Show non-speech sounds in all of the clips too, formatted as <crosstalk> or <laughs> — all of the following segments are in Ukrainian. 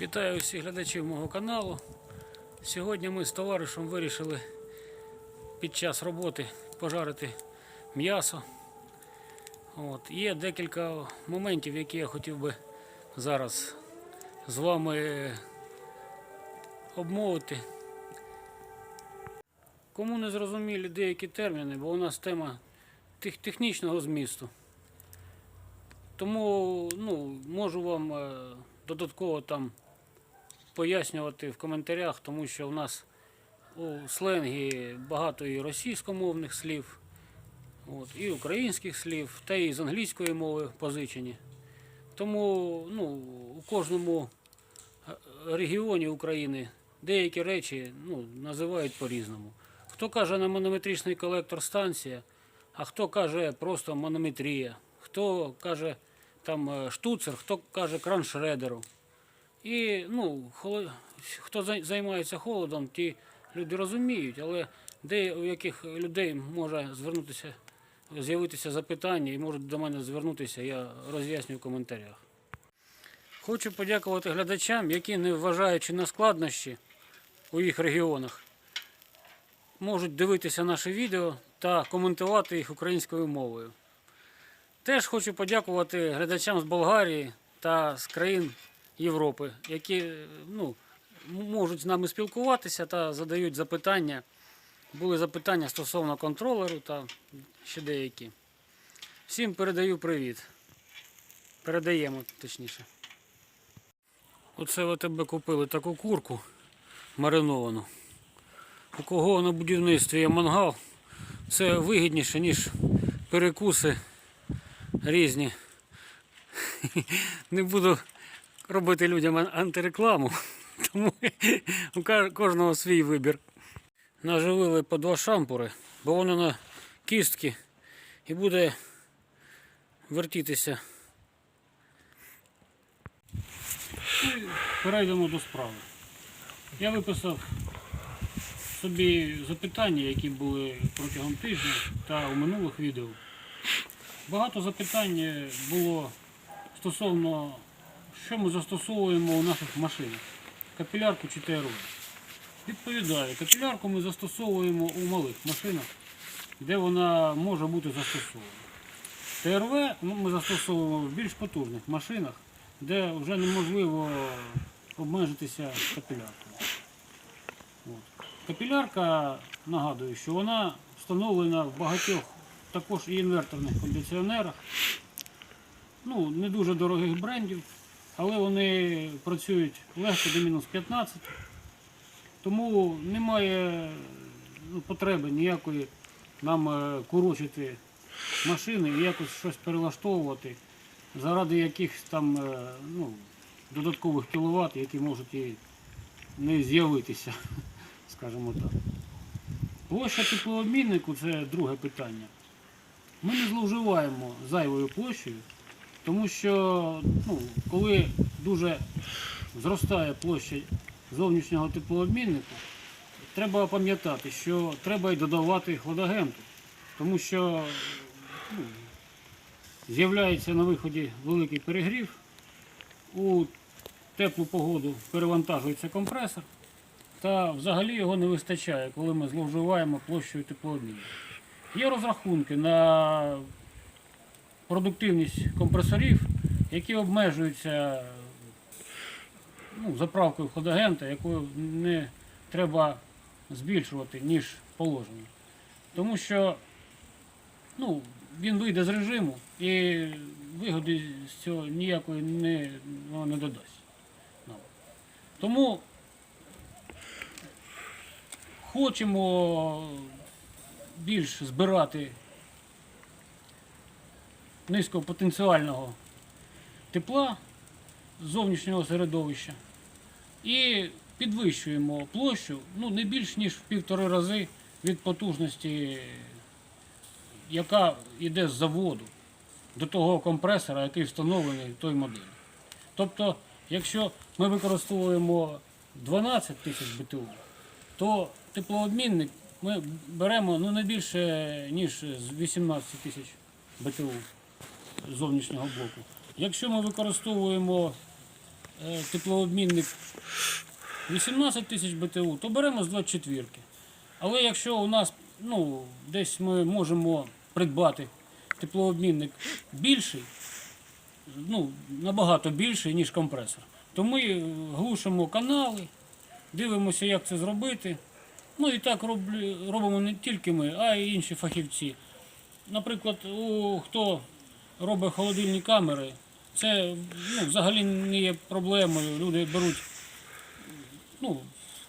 Вітаю всіх глядачів мого каналу. Сьогодні ми з товаришем вирішили під час роботи пожарити м'ясо. Є декілька моментів, які я хотів би зараз з вами обмовити. Кому не зрозумілі деякі терміни, бо у нас тема тех- технічного змісту. Тому ну, можу вам е, додатково там пояснювати в коментарях, тому що в нас у сленгі багато і російськомовних слів, от, і українських слів, та і з англійської мови позичені. Тому ну, у кожному е, регіоні України деякі речі ну, називають по-різному. Хто каже на манометричний колектор станція, а хто каже просто манометрія, хто каже там е, штуцер, хто каже кран шредеру. І ну, холо- хто займається холодом, ті люди розуміють, але де у яких людей може звернутися, з'явитися запитання і можуть до мене звернутися, я роз'ясню в коментарях. Хочу подякувати глядачам, які, не вважаючи на складнощі у їх регіонах, можуть дивитися наші відео та коментувати їх українською мовою. Теж хочу подякувати глядачам з Болгарії та з країн Європи, які е, ну, можуть з нами спілкуватися та задають запитання. Були запитання стосовно контролеру та ще деякі. Всім передаю привіт. Передаємо точніше. Оце ви тебе купили таку курку мариновану. У кого на будівництві є мангал, це вигідніше, ніж перекуси різні. <laughs> Не буду робити людям антирекламу, <laughs> тому у кожного свій вибір. Наживили по два шампури, бо воно на кістки і буде вертітися. І перейдемо до справи. Я виписав собі запитання, які були протягом тижня та у минулих відео. Багато запитань е, було стосовно, що ми застосовуємо у наших машинах. Капілярку чи ТРВ. Відповідаю, капілярку ми застосовуємо у малих машинах, де вона може бути застосована. ТРВ ну, ми застосовуємо в більш потужних машинах, де вже неможливо обмежитися капіляркою. От. Капілярка, нагадую, що вона встановлена в багатьох також і інверторних кондиціонерах. Ну, не дуже дорогих брендів, але вони працюють легко до мінус 15. Тому немає ну, потреби ніякої нам е, курочити машини і якось щось перелаштовувати заради якихось там е, ну, додаткових кіловат, які можуть і не з'явитися, <laughs> скажімо так. Площа теплообміннику це друге питання. Ми не зловживаємо зайвою площею, тому що ну, коли дуже зростає площа зовнішнього теплообмінника, треба пам'ятати, що треба й додавати хладагенту, тому що ну, з'являється на виході великий перегрів, у теплу погоду перевантажується компресор, та взагалі його не вистачає, коли ми зловживаємо площею теплообмінника. Є розрахунки на продуктивність компресорів, які обмежуються ну, заправкою хладагента, яку не треба збільшувати, ніж положено. Тому що ну, він вийде з режиму і вигоди з цього ніякої не, воно не додасть. нам. Тому хочемо більш збирати низькопотенціального тепла зовнішнього середовища і підвищуємо площу ну, не більш ніж в півтори рази від потужності, яка йде з заводу до того компресора, який встановлений в той моделі. Тобто, якщо ми використовуємо 12 тисяч БТУ, то теплообмінник ми беремо ну, не більше, ніж з 18 тисяч БТУ зовнішнього блоку. Якщо ми використовуємо е, теплообмінник 18 тисяч БТУ, то беремо з 24. Але якщо у нас ну, десь ми можемо придбати теплообмінник більший, ну, набагато більший, ніж компресор, то ми е, глушимо канали, дивимося, як це зробити. Ну і так робимо не тільки ми, а й інші фахівці. Наприклад, у хто робить холодильні камери, це ну, взагалі не є проблемою. Люди беруть ну,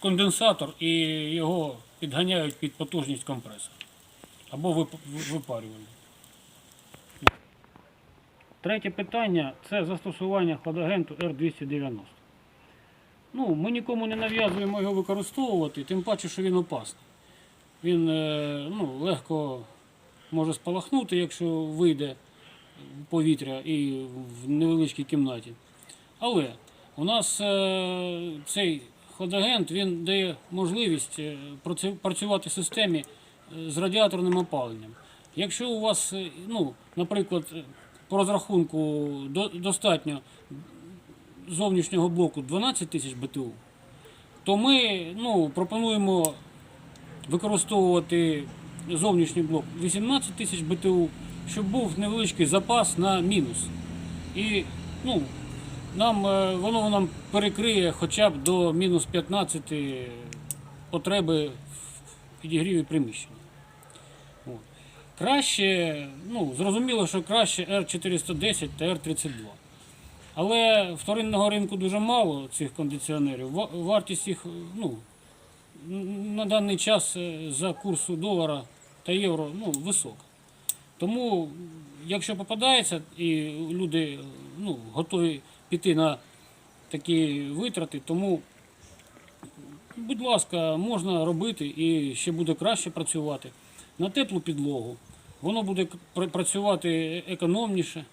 конденсатор і його підганяють під потужність компресора або вип- ви- випарювальник. Третє питання це застосування хладагенту R290. Ну, ми нікому не нав'язуємо його використовувати, тим паче, що він опасний. Він е, ну, легко може спалахнути, якщо вийде повітря і в невеличкій кімнаті. Але у нас е, цей хладагент він дає можливість е, працювати в системі е, з радіаторним опаленням. Якщо у вас, ну, наприклад, по розрахунку достатньо зовнішнього блоку 12 тисяч БТУ, то ми ну, пропонуємо використовувати зовнішній блок 18 тисяч БТУ, щоб був невеличкий запас на мінус. І ну, нам, е, воно нам перекриє хоча б до мінус 15 потреби в підігріві приміщення. Краще, ну, зрозуміло, що краще R410 та R32. Але вторинного ринку дуже мало цих кондиціонерів. Вартість їх ну, на даний час е, за курсу долара та євро ну, висока. Тому, якщо попадається і люди ну, готові піти на такі витрати, тому, будь ласка, можна робити і ще буде краще працювати на теплу підлогу. Воно буде працювати економніше.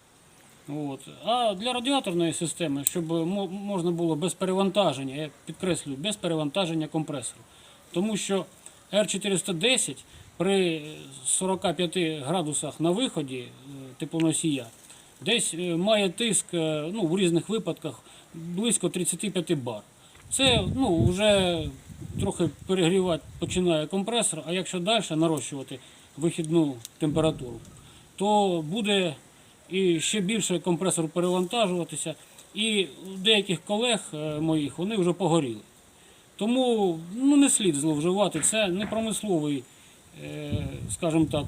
От. А для радіаторної системи, щоб можна було без перевантаження, я підкреслюю, без перевантаження компресору. Тому що R410 при 45 градусах на виході е, теплоносія десь е, має тиск е, ну, в різних випадках близько 35 бар. Це ну, вже трохи перегрівати починає компресор, а якщо далі нарощувати вихідну температуру, то буде і ще більше компресор перевантажуватися. І деяких колег моїх вони вже погоріли. Тому ну, не слід зловживати. Це не промисловий, скажімо так,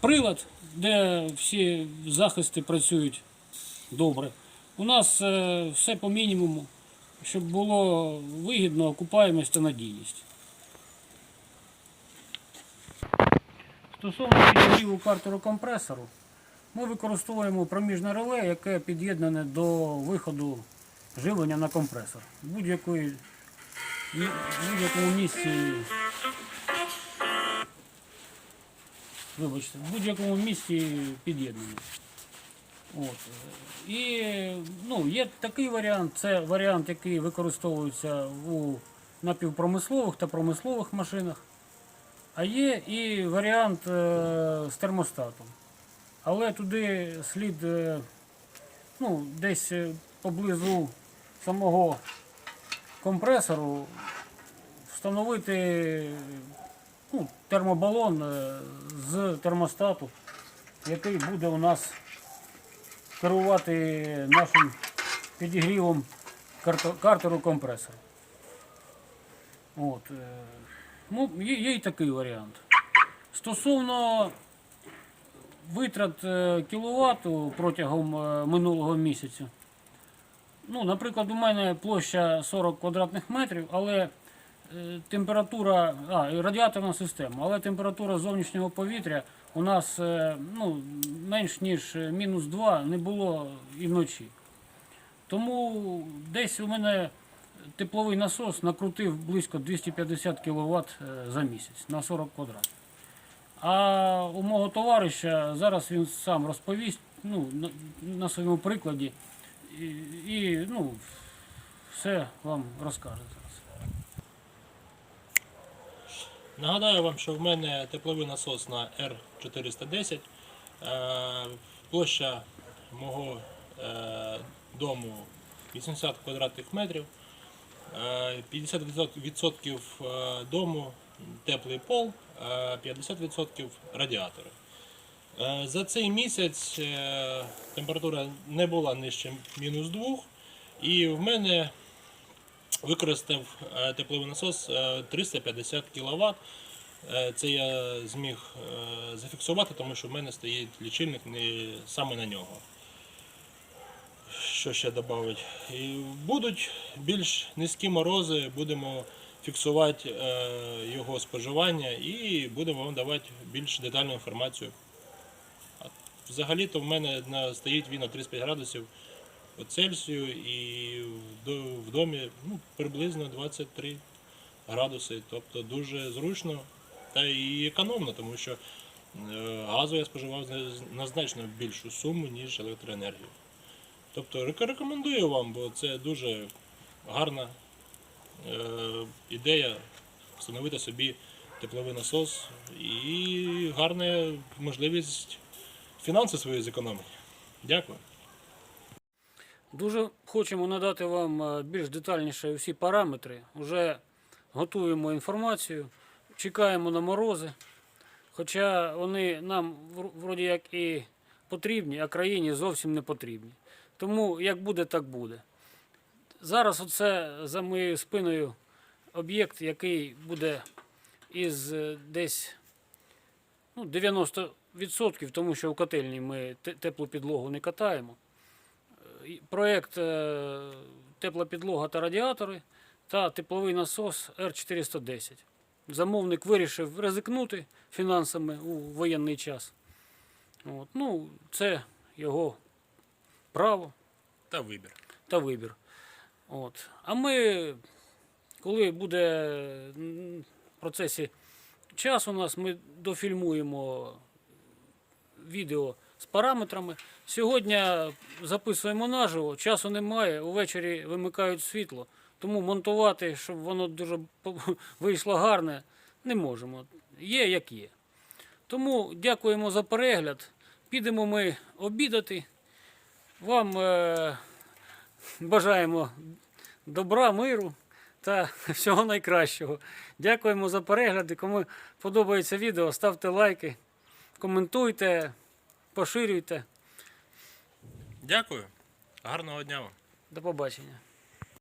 прилад, де всі захисти працюють добре. У нас е, все по мінімуму, щоб було вигідно, окупаємость та надійність. Стосовно підігріву картеру компресору, ми використовуємо проміжне реле, яке під'єднане до виходу живлення на компресор. В будь-якому місці. Вибачте, в будь-якому місці під'єднане. От. І ну, є такий варіант, це варіант, який використовується у напівпромислових та промислових машинах. А є і варіант е, з термостатом. Але туди слід е, ну, десь е, поблизу самого компресору встановити ну, термобалон е, з термостату, який буде у нас керувати нашим підігрівом картеру компресора. От, е, ну, є, є і такий варіант. Стосовно витрат е, кіловату протягом минулого місяця. Ну, наприклад, у мене площа 40 квадратних метрів, але температура, а, радіаторна система, але температура зовнішнього повітря у нас е, ну, менш ніж е, мінус 2 не було і вночі. Тому десь у мене тепловий насос накрутив близько 250 кВт за місяць на 40 квадратів. А у мого товариша зараз він сам розповість ну, на, на своєму прикладі і, і ну, все вам розкаже зараз. Нагадаю вам, що в мене тепловий насос на R410. Е, Площа мого е, дому 80 квадратних метрів, е, 50% е, дому теплий пол, е, 50% радіатори. За цей місяць температура не була нижче мінус 2, і в мене використав е, тепловий насос е, 350 кВт. Це я зміг е, зафіксувати, тому що в мене стоїть лічильник не саме на нього. Що ще додати? Будуть більш низькі морози, будемо фіксувати е, його споживання і будемо вам давати більш детальну інформацію. Взагалі-то в мене стоїть він на 35 градусів Цельсію і в, домі ну, приблизно 23 градуси. Тобто дуже зручно та і економно, тому що е, газу я споживав на значно більшу суму, ніж електроенергію. Тобто рекомендую вам, бо це дуже гарна е, ідея встановити собі тепловий насос і гарна можливість фінанси свої зекономити. Дякую. Дуже хочемо надати вам е, більш детальніше всі параметри. Уже готуємо інформацію, чекаємо на морози. Хоча вони нам вроді як і потрібні, а країні зовсім не потрібні. Тому як буде, так буде. Зараз оце за моєю спиною об'єкт, який буде із е, десь ну, 90%, тому що в котельні ми теплу підлогу не катаємо. Проєкт е, тепла підлога та радіатори та тепловий насос Р410. Замовник вирішив ризикнути фінансами у воєнний час. От. Ну, це його право Та вибір. та вибір. От. А ми, коли буде в процесі час у нас, ми дофільмуємо відео з параметрами. Сьогодні записуємо наживо, часу немає, увечері вимикають світло, тому монтувати, щоб воно дуже <laughs> вийшло гарне, не можемо. Є як є. Тому дякуємо за перегляд. Підемо ми обідати. Вам е, бажаємо добра, миру та <laughs> всього найкращого. Дякуємо за перегляди. Кому подобається відео, ставте лайки, коментуйте, поширюйте. Дякую. Гарного дня вам. До побачення.